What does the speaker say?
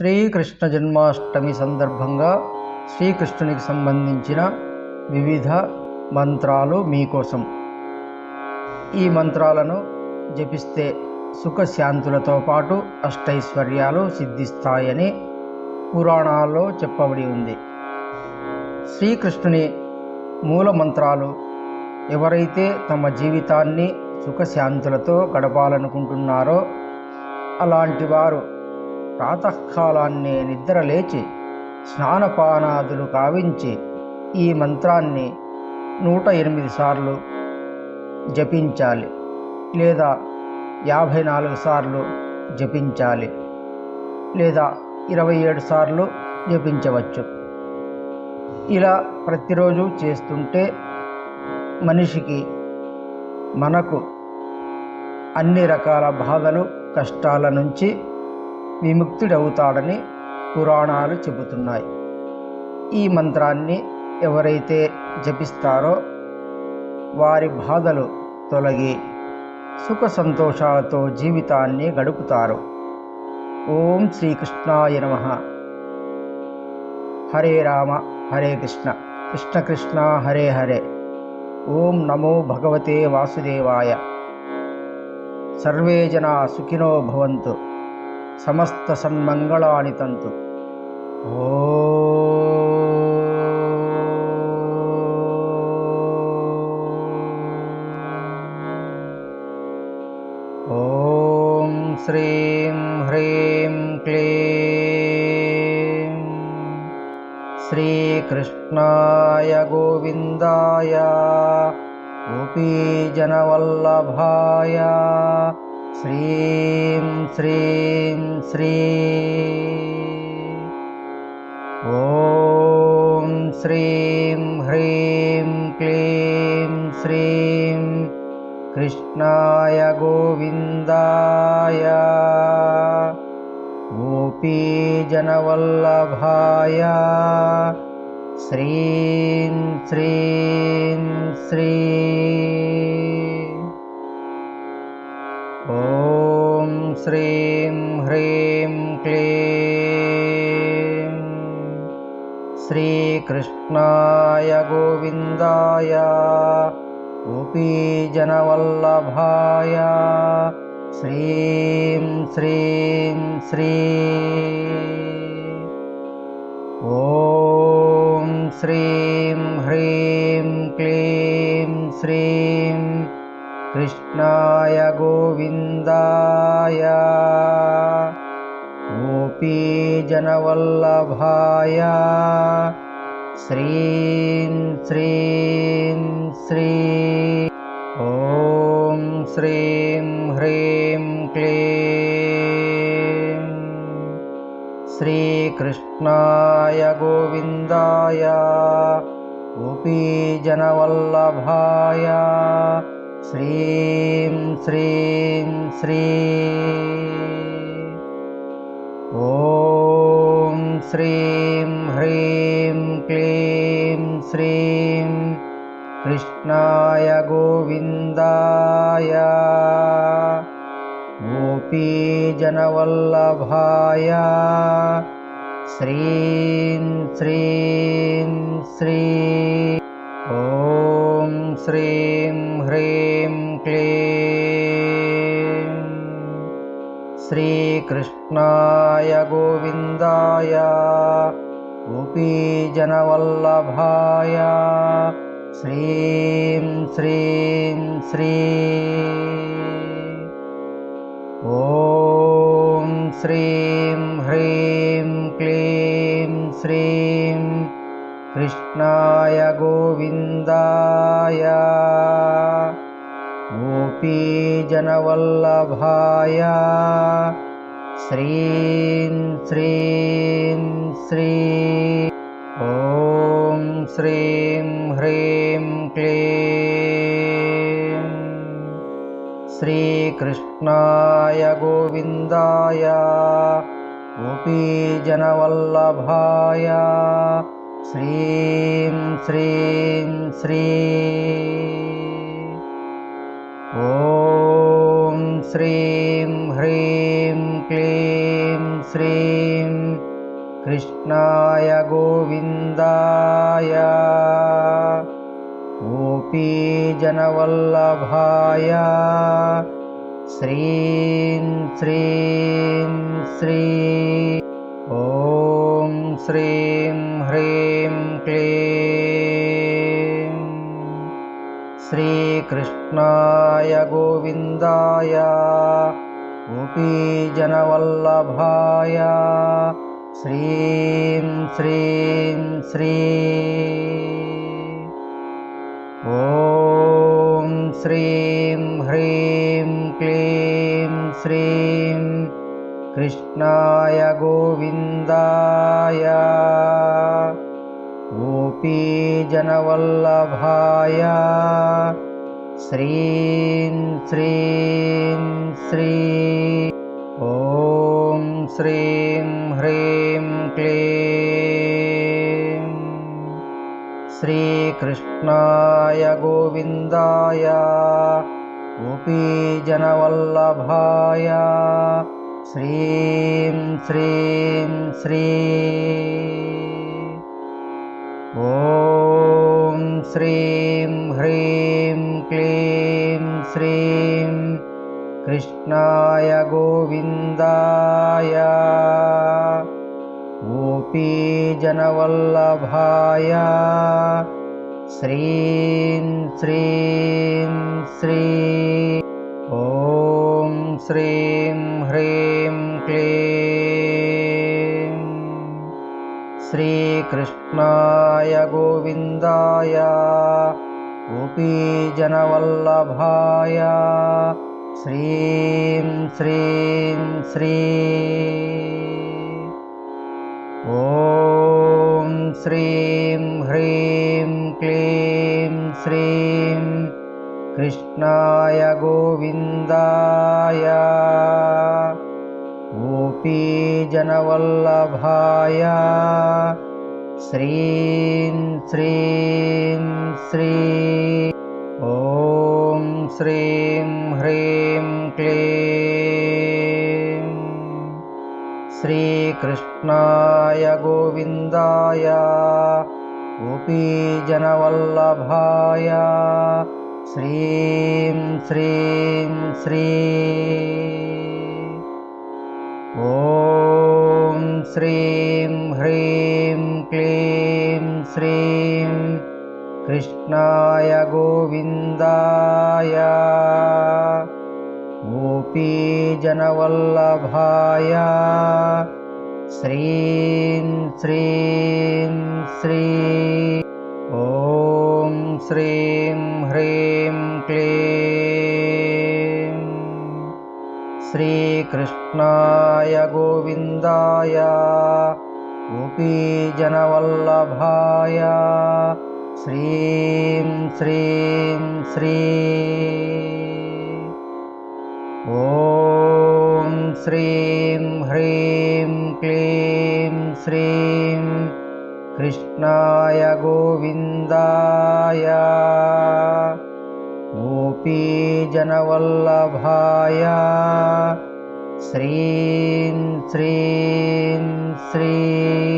శ్రీకృష్ణ జన్మాష్టమి సందర్భంగా శ్రీకృష్ణునికి సంబంధించిన వివిధ మంత్రాలు మీకోసం. ఈ మంత్రాలను జపిస్తే సుఖశాంతులతో పాటు అష్టైశ్వర్యాలు సిద్ధిస్తాయని పురాణాల్లో చెప్పబడి ఉంది. శ్రీకృష్ణుని మూల మంత్రాలు ఎవరైతే తమ జీవితాన్ని సుఖశాంతులతో గడపాలనుకుంటున్నారో అలాంటి వారు ప్రాతకాలాన్నే నిద్ర లేచి స్నానపానాదులు కావించి ఈ మంత్రాన్ని నూట ఎనిమిది సార్లు జపించాలి లేదా యాభై నాలుగు సార్లు జపించాలి లేదా ఇరవై ఏడు సార్లు జపించవచ్చు. ఇలా ప్రతిరోజు చేస్తుంటే మనిషికి మనకు అన్ని రకాల బాధలు కష్టాల నుంచి విముక్తుడవుతాడని పురాణాలు చెబుతున్నాయి. ఈ మంత్రాన్ని ఎవరైతే జపిస్తారో వారి బాధలు తొలగి సుఖ సంతోషాలతో జీవితాన్ని గడుపుతారు. ఓం శ్రీకృష్ణాయ నమ. హరే రామ హరే కృష్ణ. కృష్ణ కృష్ణ హరే హరే. ఓం నమో భగవతే వాసుదేవాయ. సర్వే జనా సుఖినో భవంతు. समस्तसन्मङ्गलानि तन्तु। ओ। श्रीं ह्रीं क्लीं। श्रीकृष्णाय गोविन्दाय। गोपीजनवल्लभाय। श्रीं श्रीं श्रीं। ॐ श्रीं ह्रीं क्लीं श्रीं। कृष्णाय गोविन्दाय। गोपीजनवल्लभाय श्रीं श्रीं श्री। ॐ श्रीं ह्रीं क्लीं। श्रीकृष्णाय गोविन्दाय गोपीजनवल्लभाय श्रीं श्रीं श्री। ॐ श्रीं ह्रीं क्लीं श्रीं कृष्णाय गो गोविन्दाय। गोपीजनवल्लभाय श्रीं श्रीं श्री। ॐ श्रीं ह्रीं क्लीं। श्रीकृष्णाय गोविन्दाय। गोपीजनवल्लभाय श्रीं श्रीं श्री ॐ श्रीं ह्रीं क्लीं श्रीं कृष्णाय गोविन्दाय गोपीजनवल्लभाय श्रीं श्रीं श्री ॐ श्रीं ह्रीं क्लीं श्रीकृष्णाय गोविन्दाय गोपीजनवल्लभाय श्रीं श्रीं श्री ॐ श्रीं ह्रीं क्लीं श्रीं कृष्णाय गोविन्दाय गुपीजनवल्लभाया। श्रीं श्रीं श्रीं। ॐ श्रीं ह्रीं क्लीं। श्रीकृष्णाय गोविन्दाय गोपीजनवल्लभाय। श्रीं श्रीं श्री। श्रीं कृष्णाय गोविन्दाय गोपीजनवल्लभाय श्रीं श्रीं श्री ॐ श्रीं ह्रीं क्लीं श्रीकृष्णाय गोविन्दाय गोपीजनवल्लभाय श्रीं श्रीं श्री। ॐ श्रीं ह्रीं क्लीं श्रीं। कृष्णाय गोविन्दाय। गोपीजनवल्लभाय श्रीं श्रीं श्री श्रीं ह्रीं क्लीं। श्रीकृष्णाय गोविन्दाय गोपीजनवल्लभाय श्रीं श्रीं श्री। ॐ श्रीं ह्रीं क्लीं श्रीं। कृष्णाय गोविन्दाय गोपीजनवल्लभाय श्रीं श्रीं श्री। ॐ श्रीं ह्रीं क्लीं। श्रीकृष्णाय गोविन्दाय। गोपीजनवल्लभाय श्रीं श्रीं श्री ॐ श्रीं ह्रीं क्लीं श्रीं कृष्णाय गोविन्दाय गोपीजनवल्लभाय श्रीं श्रीं श्री ॐ श्रीं ह्रीं श्रीकृष्णाय गोविन्दाय गोपीजनवल्लभाय श्रीं श्रीं श्री ॐ श्रीं ह्रीं क्लीं श्रीं कृष्णाय गोविन्दाय गोपीजनवल्लभाय श्रीं श्रीं श्री। ॐ श्रीं ह्रीं क्लीं। श्रीकृष्णाय गोविन्दाय। गोपीजनवल्लभाय श्रीं श्रीं श्री श्रीं ह्रीं क्लीं श्रीं कृष्णाय गोविन्दाय गोपीजनवल्लभाय श्रीं श्रीं श्री